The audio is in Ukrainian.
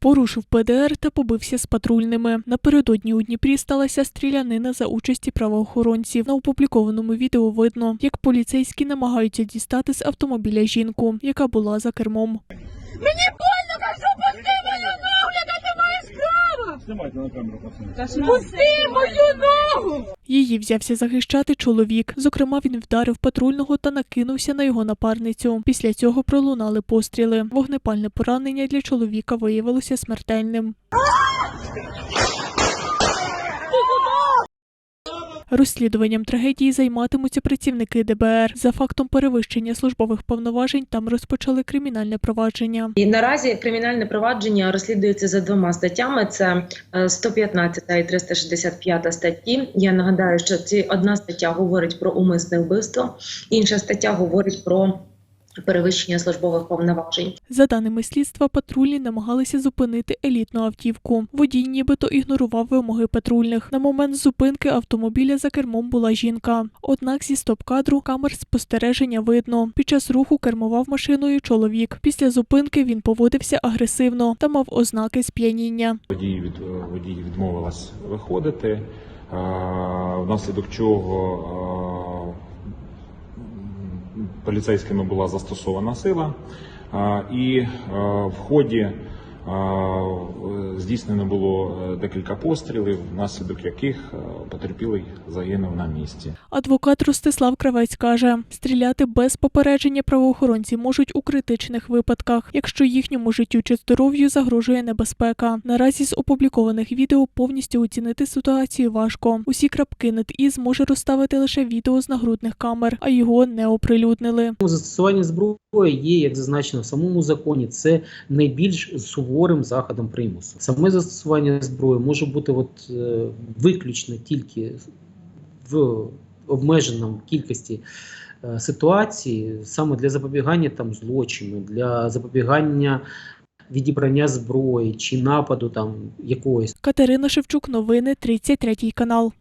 Порушив ПДР та побився з патрульними. Напередодні у Дніпрі сталася стрілянина за участі правоохоронців. На опублікованому відео видно, як поліцейські намагаються дістати з автомобіля жінку, яка була за кермом. Мені больно, кажу, пусти мою ногу, яка ти маєш право! Знімайте на камеру, пацани. Пусти мою ногу! Її взявся захищати чоловік. Зокрема, він вдарив патрульного та накинувся на його напарницю. Після цього пролунали постріли. Вогнепальне поранення для чоловіка виявилося смертельним. Розслідуванням трагедії займатимуться працівники ДБР. За фактом перевищення службових повноважень там розпочали кримінальне провадження. І наразі кримінальне провадження розслідується за двома статтями: це е, 115 і 365 статті. Я нагадаю, що ці одна стаття говорить про умисне вбивство, інша стаття говорить про перевищення службових повноважень. За даними слідства, патрульні намагалися зупинити елітну автівку. Водій нібито ігнорував вимоги патрульних. На момент зупинки автомобіля за кермом була жінка. Однак зі стоп-кадру камер спостереження видно. Під час руху кермував машиною чоловік. Після зупинки він поводився агресивно та мав ознаки сп'яніння. Водій, від, водій відмовилась виходити, внаслідок чого поліцейськими була застосована сила, і е, в ході здійснено було е, декілька пострілів, внаслідок яких е, потерпілий загинув на місці. Адвокат Ростислав Кравець каже, стріляти без попередження правоохоронці можуть у критичних випадках, якщо їхньому життю чи здоров'ю загрожує небезпека. Наразі з опублікованих відео повністю оцінити ситуацію важко. Усі крапки над і зможе розставити лише відео з нагрудних камер, а його не оприлюднили. Застосування зброї є, як зазначено в самому законі, це найбільш суворим заходом примусу. Саме застосування зброї може бути от, е, виключно тільки в обмеженому кількості е, ситуацій, саме для запобігання там злочину, для запобігання відібрання зброї чи нападу там якоїсь. Катерина Шевчук, новини 33 канал.